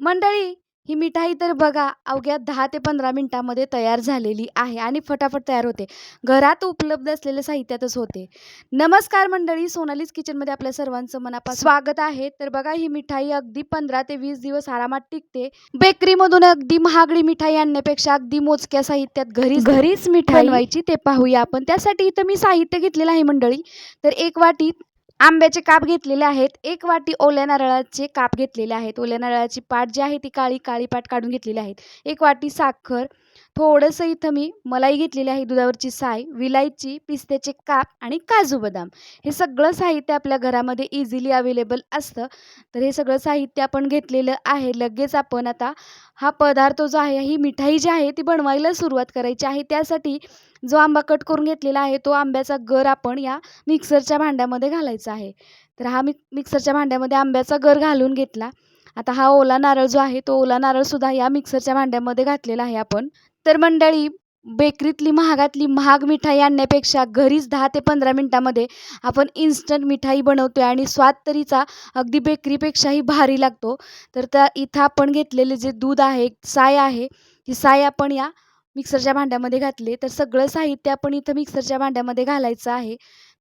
मंडळी ही मिठाई तर बघा अवघ्या दहा ते पंधरा मिनटामध्ये तयार झालेली आहे आणि फटाफट तयार होते. घरात उपलब्ध असलेल्या साहित्यातच होते. नमस्कार मंडळी सोनालीज किचनमध्ये आपल्या सर्वांचं मनापासून स्वागत आहे. तर बघा ही मिठाई अगदी पंधरा ते वीस दिवस आरामात टिकते. बेकरीमधून अगदी महागडी मिठाई आणण्यापेक्षा अगदी मोजक्या साहित्यात घरी घरीच मिठाई. बनवायची ते पाहूया आपण. त्यासाठी इथं मी साहित्य घेतलेलं आहे मंडळी. तर एक वाटी आंब्याचे काप घेतलेले आहेत. एक वाटी ओल्या नारळाचे काप घेतलेले आहेत. ओल्या नारळाची पाट जी आहे ती काळी काळी पाट काढून घेतलेली आहेत. एक वाटी साखर थोडंसं इथं मी मलाई घेतलेली आहे दुधावरची साय विलायची पिस्त्याचे काप आणि काजू बदाम. हे सगळं साहित्य आपल्या घरामध्ये इझिली अवेलेबल असतं. तर हे सगळं साहित्य आपण घेतलेलं आहे. लगेच आपण आता हा पदार्थ जो आहे ही मिठाई जी आहे ती बनवायला सुरुवात करायची आहे. त्यासाठी जो आंबा कट करून घेतलेला आहे तो आंब्याचा गर आपण या मिक्सरच्या भांड्यामध्ये घालायचा आहे. तर हा मिक मिक्सरच्या भांड्यामध्ये आंब्याचा गर घालून घेतला. आता हा ओला नारळ जो आहे तो ओला नारळसुद्धा या मिक्सरच्या भांड्यामध्ये घातलेला आहे आपण. तर मंडळी बेकरीतली महागातली महाग मिठाई आणण्यापेक्षा घरीच दहा ते पंधरा मिनटामध्ये आपण इन्स्टंट मिठाई बनवतो आहे आणि स्वाद तरीचा अगदी बेकरीपेक्षाही भारी लागतो. तर त्या इथं आपण घेतलेले जे दूध आहे साय आहे ती साय आपण या मिक्सरच्या भांड्यामध्ये घातले. तर सगळं साहित्य आपण इथं मिक्सरच्या भांड्यामध्ये घालायचं आहे.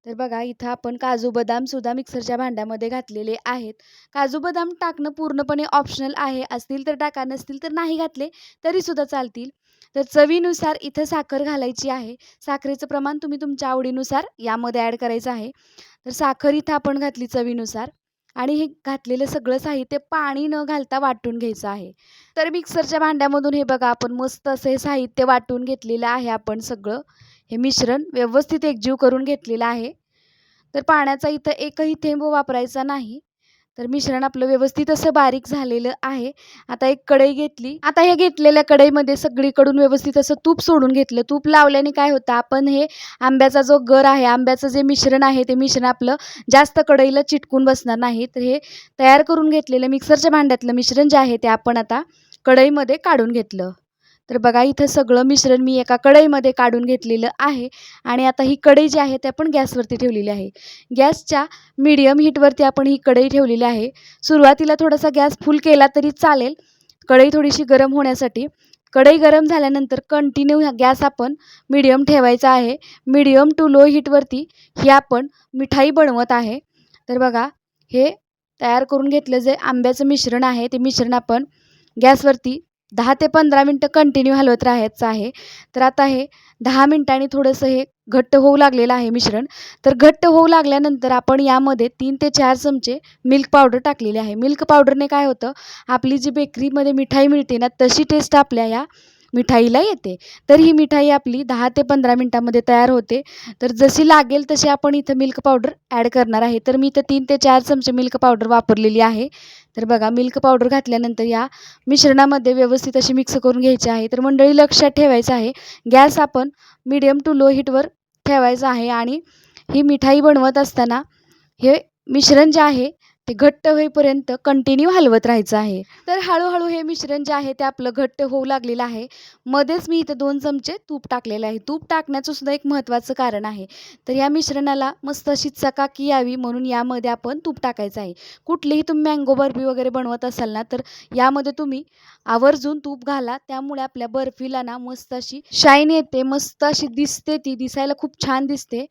तर बघा इथं आपण काजू बदामसुद्धा मिक्सरच्या भांड्यामध्ये घातलेले आहेत. काजू बदाम टाकणं पूर्णपणे ऑप्शनल आहे. असतील तर टाका नसतील तर नाही घातले तरीसुद्धा चालतील. तर चवीनुसार इथं साखर घालायची आहे. साखरेचं प्रमाण तुम्ही तुमच्या आवडीनुसार यामध्ये ॲड करायचं आहे. तर साखर इथं आपण घातली चवीनुसार. आणि हे घातलेलं सगळं साहित्य पाणी न घालता वाटून घ्यायचं आहे. तर मिक्सरच्या भांड्यामधून हे बघा आपण मस्त असं हे साहित्य वाटून घेतलेलं आहे आपण सगळं. हे मिश्रण व्यवस्थित एकजीव करून घेतलेलं आहे. तर पाण्याचा इथं एकही थेंब वापरायचा नाही. तर मिश्रण आपलं व्यवस्थित असं बारीक झालेलं आहे. आता एक कढई घेतली. आता हे घेतलेल्या कढईमध्ये सगळीकडून व्यवस्थित असं तूप सोडून घेतलं. तूप लावल्याने काय होतं? आपण हे आंब्याचा जो गर आहे आंब्याचं जे मिश्रण आहे ते मिश्रण आपलं जास्त कढईला चिटकून बसणार नाही. तर हे तयार करून घेतलेलं मिक्सरच्या भांड्यातलं मिश्रण जे आहे ते आपण आता कढईमध्ये काढून घेतलं. तर बघा इथं सगळं मिश्रण मी एका कढईमध्ये काढून घेतलेलं आहे आणि आता ही कढई जी आहे ते आपण गॅसवरती ठेवलेली आहे. गॅसच्या मीडियम हीटवरती आपण ही कढई ठेवलेली आहे. सुरुवातीला थोडासा गॅस फुल केला तरी चालेल. कढई थोडीशी गरम होण्यासाठी. कढई गरम झाल्यानंतर कंटिन्यू गॅस आपण मीडियम ठेवायचा आहे. मीडियम टू लो हीटवरती ही आपण मिठाई बनवत आहे. तर बघा हे तयार करून घेतलं जे आंब्याचं मिश्रण आहे ते मिश्रण आपण गॅसवरती दहा ते पंधरा मिनटं कंटिन्यू हलवत राहायचं आहे. तर आता हे दहा मिनटांनी थोडंसं हे घट्ट होऊ लागलेलं आहे मिश्रण. तर घट्ट होऊ लागल्यानंतर आपण यामध्ये तीन ते चार चमचे मिल्क पावडर टाकलेले आहे. मिल्क पावडरने काय होतं? आपली जी बेकरीमध्ये मिठाई मिळते ना तशी टेस्ट आपल्या या मिठाईला येते. तर ही मिठाई आपली दहा ते पंधरा मिनटामध्ये तयार होते. तर जशी लागेल तशी आपण इथं मिल्क पावडर ॲड करणार आहे. तर मी इथं तीन ते चार चमचे मिल्क पावडर वापरलेली आहे. तर बघा मिल्क पावडर घातल्यानंतर या मिश्रणामध्ये व्यवस्थित अशी मिक्स करून घ्यायची आहे. तर मंडळी लक्षात ठेवायचं आहे गॅस आपण मिडियम टू लो हीटवर ठेवायचं आहे आणि ही मिठाई बनवत असताना हे मिश्रण जे आहे ते घट्ट होईपर्यंत कंटिन्यू हलवत राहायचं आहे. तर हळूहळू हे मिश्रण जे आहे ते आपलं घट्ट होऊ लागलेलं आहे. मध्येच मी इथं दोन चमचे तूप टाकलेलं आहे. तूप टाकण्याचं सुद्धा एक महत्त्वाचं कारण आहे. तर या मिश्रणाला मस्त अशी चकाकी यावी म्हणून यामध्ये आपण तूप टाकायचं आहे. कुठलीही तुम्ही मँगो बर्फी वगैरे बनवत असाल ना तर यामध्ये तुम्ही आवर्जून तूप घाला. त्यामुळे आपल्या बर्फीला ना मस्त अशी शाईन येते मस्त अशी दिसते ती. दिसायला खूप छान दिसते.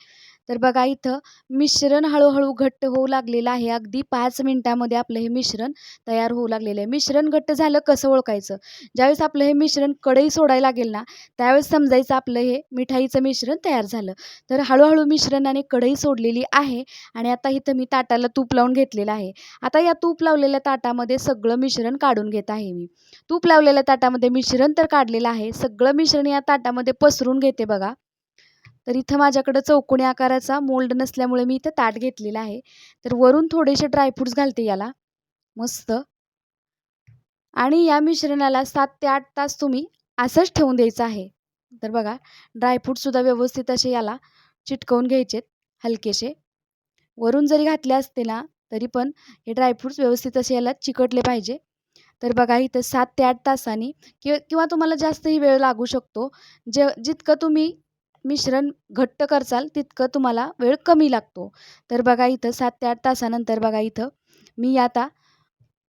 तर बघा इथं मिश्रण हळूहळू घट्ट होऊ लागलेलं आहे. अगदी पाच मिनटामध्ये आपलं हे मिश्रण तयार होऊ लागलेलं आहे. मिश्रण घट्ट झालं कसं ओळखायचं? ज्यावेळेस आपलं हे मिश्रण कढई सोडायला लागेल ना त्यावेळेस समजायचं आपलं हे मिठाईचं मिश्रण तयार झालं. तर हळूहळू मिश्रणाने कढई सोडलेली आहे आणि आता इथं मी ताटाला तूप लावून घेतलेलं आहे. आता या तूप लावलेल्या ताटामध्ये सगळं मिश्रण काढून घेत आहे मी. तूप लावलेल्या ताटामध्ये मिश्रण तर काढलेलं आहे. सगळं मिश्रण या ताटामध्ये पसरून घेते बघा. तर इथं माझ्याकडं चौकोनी आकाराचा मोल्ड नसल्यामुळे मी इथं ताट घेतलेला आहे. तर वरून थोडेसे ड्रायफ्रूट्स घालते याला. मस्त. आणि या मिश्रणाला सात ते आठ तास तुम्ही असंच ठेवून द्यायचं आहे. तर बघा ड्रायफ्रूटसुद्धा व्यवस्थित असे याला चिटकवून घ्यायचेत हलकेसे. वरून जरी घातले असते ना तरी पण हे ड्रायफ्रूट्स व्यवस्थित असे याला चिकटले पाहिजे. तर बघा इथं सात ते आठ तासांनी किंवा किंवा तुम्हाला जास्तही वेळ लागू शकतो. जे जितकं तुम्ही मिश्रण घट्ट करचाल तितकं तुम्हाला वेळ कमी लागतो. तर बघा इथं सात ते आठ तासानंतर बघा इथं मी आता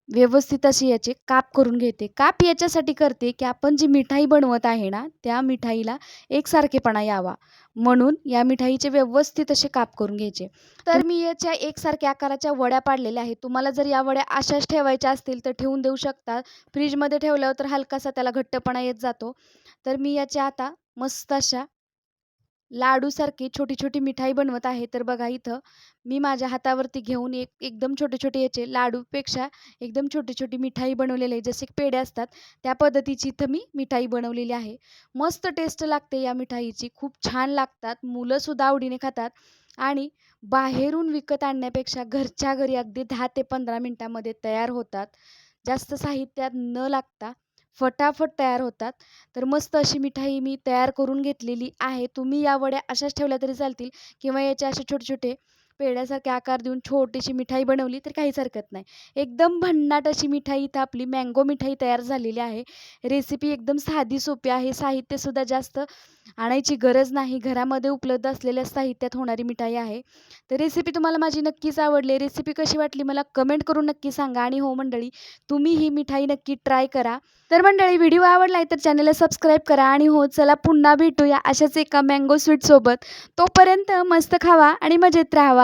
व्यवस्थित अशी याचे काप करून घेते. काप याच्यासाठी करते की आपण जी मिठाई बनवत आहे ना त्या मिठाईला एकसारखेपणा यावा. म्हणून या मिठाईचे व्यवस्थित असे काप करून घ्यायचे. तर मी याच्या एकसारख्या आकाराच्या वड्या पाडलेल्या आहेत. तुम्हाला जर या वड्या अशाच ठेवायच्या असतील तर ठेवून देऊ शकता. फ्रीजमध्ये ठेवल्यावर तर हलकासा त्याला घट्टपणा येत जातो. तर मी याच्या आता मस्त अशा लाडूसारखी छोटी छोटी मिठाई बनवत आहे. तर बघा इथं मी माझ्या हातावरती घेऊन एक एकदम छोटे छोटे याचे लाडूपेक्षा एकदम छोटी छोटी मिठाई बनवलेली आहे जसे पेढे असतात त्या पद्धतीची इथं मी मिठाई बनवलेली आहे. मस्त टेस्ट लागते या मिठाईची. खूप छान लागतात. मुलंसुद्धा आवडीने खातात. आणि बाहेरून विकत आणण्यापेक्षा घरच्या घरी अगदी दहा ते पंधरा मिनटामध्ये तयार होतात. जास्त साहित्यात न लागता फटाफट तयार होतात. तर मस्त अशी मिठाई मी तयार करून घेतलेली आहे. तुम्ही या वड्या अशाच ठेवल्या तरी चालतील किंवा याचे असे छोटे छोटे पेढ्यासारखे आकार देऊन छोटीशी मिठाई बनवली तर काहीच हरकत नाही. एकदम भन्नाट अशी मिठाई इथं आपली मँगो मिठाई तयार झालेली आहे. रेसिपी एकदम साधी सोपी आहे. साहित्यसुद्धा जास्त आणायची गरज नाही. घरामध्ये उपलब्ध असलेल्या साहित्यात होणारी मिठाई आहे. तर रेसिपी तुम्हाला माझी नक्कीच आवडली. रेसिपी कशी वाटली मला कमेंट करून नक्की सांगा. आणि हो मंडळी तुम्ही ही मिठाई नक्की ट्राय करा. तर मंडळी व्हिडिओ आवडला आहे तर चॅनलला सबस्क्राईब करा. आणि हो चला पुन्हा भेटूया अशाच एका मँगो स्वीटसोबत तोपर्यंत मस्त खावा आणि मजेत राहावा.